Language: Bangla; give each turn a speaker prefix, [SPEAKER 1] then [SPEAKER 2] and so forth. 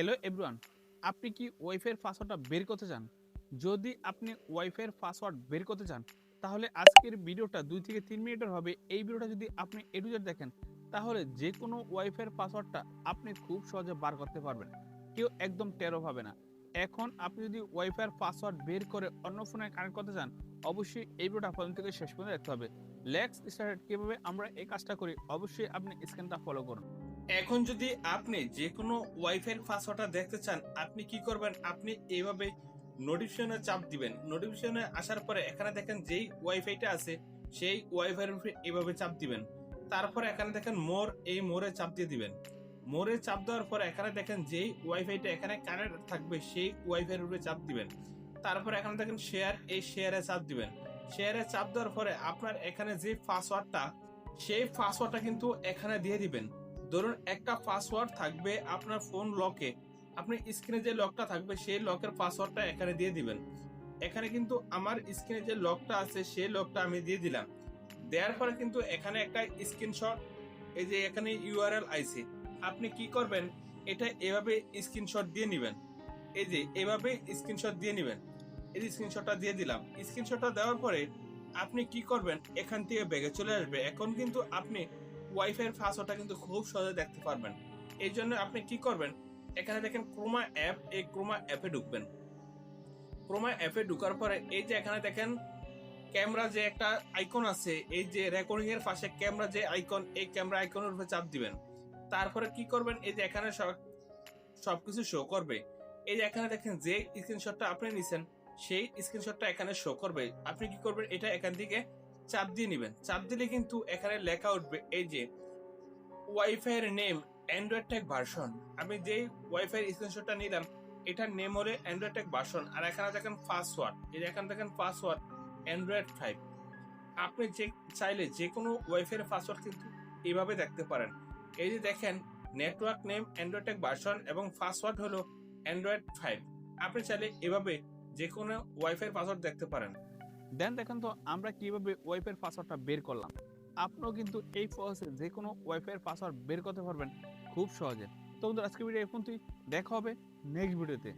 [SPEAKER 1] হ্যালো এভরিওয়ান আপনি কি ওয়াইফাইয়ের পাসওয়ার্ডটা বের করতে চান? যদি আপনি ওয়াইফাইয়ের পাসওয়ার্ড বের করতে চান, তাহলে আজকের ভিডিওটা দুই থেকে তিন মিনিটের হবে। এই ভিডিওটা যদি আপনি এডুজার দেখেন, তাহলে যে কোনো ওয়াইফাইয়ের পাসওয়ার্ডটা আপনি খুব সহজে বার করতে পারবেন। কেউ একদম টেরো পাবে না। এখন আপনি যদি ওয়াইফাইয়ের পাসওয়ার্ড বের করে অন্য ফোনে কানেক্ট করতে চান, অবশ্যই এই ভিডিওটা প্রথম থেকে শেষ পর্যন্ত দেখতে হবে। লেক্স স্টার্ট কীভাবে আমরা এই কাজটা করি, অবশ্যই আপনি স্ক্রিনটা ফলো করুন।
[SPEAKER 2] এখন যদি আপনি যে কোনো ওয়াইফাই পাসওয়ার্ডটা দেখতে চান, আপনি কি করবেন? আপনি এইভাবে নোটিফিকেশনে চাপ দিবেন। নোটিফিকেশনে আসার পরে এখানে দেখেন যেই ওয়াইফাইটা আছে, সেই ওয়াইফাইয়ের উপরে এইভাবে চাপ দিবেন। তারপরে এখানে দেখেন মোর, এই মোরে চাপ দিয়ে দিবেন। মোরে চাপ দেওয়ার পরে এখানে দেখেন যেই ওয়াইফাইটা এখানে কানেক্ট থাকবে, সেই ওয়াইফাইয়ের উপরে চাপ দিবেন। তারপরে এখানে দেখেন শেয়ার এই শেয়ারে চাপ দিবেন। শেয়ারে চাপ দেওয়ার পরে আপনার এখানে যে পাসওয়ার্ডটা সেই পাসওয়ার্ডটা কিন্তু এখানে দিয়ে দিবেন। ধরুন একটা পাসওয়ার্ড থাকবে আপনার ফোন লকে আপনি স্ক্রিনে যে লকটা থাকবে, সেই লকের পাসওয়ার্ডটা এখানে দিয়ে দিবেন। এখানে কিন্তু আমার স্ক্রিনে যে লকটা আছে, সেই লকটা আমি দিয়ে দিলাম। দেওয়ার পরে কিন্তু এখানে একটা স্ক্রিনশট এই যে এখানে ইউআরএল আইসি আপনি কি করবেন, এটা এভাবে স্ক্রিনশট দিয়ে নেবেন। এই যে এভাবে স্ক্রিনশট দিয়ে নেবেন। এই স্ক্রিনশটটা দিয়ে দিলাম। স্ক্রিনশটটা দেওয়ার পরে আপনি কি করবেন, এখান থেকে ব্যাগে চলে আসবে। এখন কিন্তু আপনি ওয়াইফাই এর পাসওয়ার্ডটা কিন্তু খুব সহজে দেখতে পারবেন। এই জন্য আপনি কি করবেন, এখানে দেখেন ক্রোমা অ্যাপ, এই ক্রোমা অ্যাপে ঢুকবেন। ক্রোমা অ্যাপে ঢুকার পরে এই যে এখানে দেখেন, ক্যামেরা যে একটা আইকন আছে, এই যে রেকর্ডিং এর পাশে ক্যামেরা যে আইকন এই ক্যামেরা আইকনের উপরে চাপ দিবেন। তারপরে কি করবেন, এই যে এখানে সব, সবকিছু শো করবে। এই যে এখানে দেখেন যে স্ক্রিনশটটা আপনি নিছেন, সেই স্ক্রিনশটটা এখানে শো করবে। আপনি কি করবেন, এটা এখান থেকে চাপ দিয়ে নেবেন। চাপ দিলে কিন্তু এখানে লেখা উঠবে এই যে ওয়াইফাই এর নেম অ্যান্ড্রয়েড টেক ভার্সন আমি যেই ওয়াইফাই স্ক্রিনশটটা নিলাম, এটার নেম হলো অ্যান্ড্রয়েড টেক ভার্সন আর এখানে দেখেন পাসওয়ার্ড এই এখানে দেখেন পাসওয়ার্ড অ্যান্ড্রয়েড ফাইভ আপনি যে, চাইলে যে কোনো ওয়াইফাই এর পাসওয়ার্ড কিন্তু এইভাবে দেখতে পারেন। এই যে দেখেন network name Android tech version এবং পাসওয়ার্ড হলো অ্যান্ড্রয়েড ফাইভ আপনি চাইলে এভাবে যে কোনো ওয়াইফাই পাসওয়ার্ড দেখতে পারেন।
[SPEAKER 1] দেন দেখেন তো আমরা কীভাবে ওয়াইফাইয়ের পাসওয়ার্ডটা বের করলাম। আপনিও কিন্তু এই প্রসেসে যে কোনো ওয়াইফাইয়ের পাসওয়ার্ড বের করতে পারবেন খুব সহজে। তো বন্ধুরা আজকে ভিডিও এখন তুই দেখা হবে নেক্সট ভিডিওতে